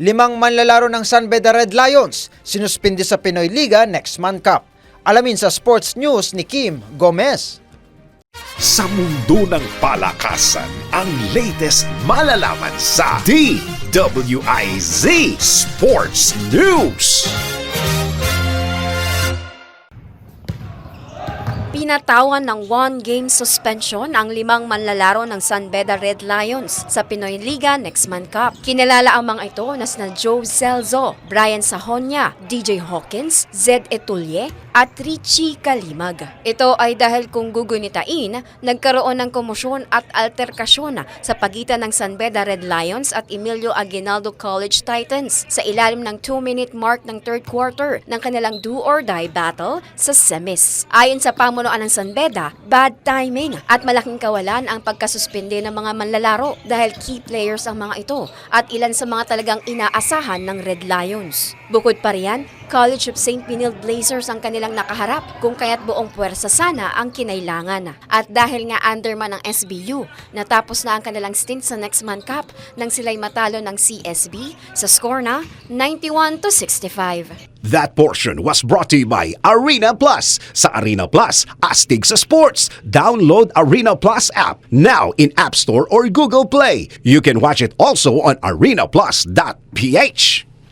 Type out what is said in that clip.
Limang manlalaro ng San Beda Red Lions sinuspindi sa Pinoy Liga next month cup. Alamin sa Sports News ni Kim Gomez. Sa mundo ng palakasan, ang latest malalaman sa DWIZ Sports News. Pinatawan ng one-game suspension ang limang manlalaro ng San Beda Red Lions sa Pinoy Liga Next Man Cup. Kinilala ang mga ito na sina Joe Celzo, Brian Sahonia, DJ Hawkins, Zed Etulye at Richie Kalimag. Ito ay dahil kung gugunitain, nagkaroon ng komosyon at alterkasyon sa pagitan ng San Beda Red Lions at Emilio Aguinaldo College Titans sa ilalim ng 2-minute mark ng third quarter ng kanilang do-or-die battle sa semis. Ayon sa pamunuan ng San Beda, bad timing at malaking kawalan ang pagkasuspende ng mga manlalaro dahil key players ang mga ito at ilan sa mga talagang inaasahan ng Red Lions. Bukod pa riyan, College of St. Benilde Blazers ang kanilang nakaharap kung kaya't buong puwersa sana ang kinailangan. At dahil nga underman ng SBU, natapos na ang kanilang stint sa Next Man Cup nang sila'y matalo ng CSB sa score na 91 to 65. That portion was brought to you by Arena Plus. Sa Arena Plus, astig sa sports. Download Arena Plus app now in App Store or Google Play. You can watch it also on arenaplus.ph.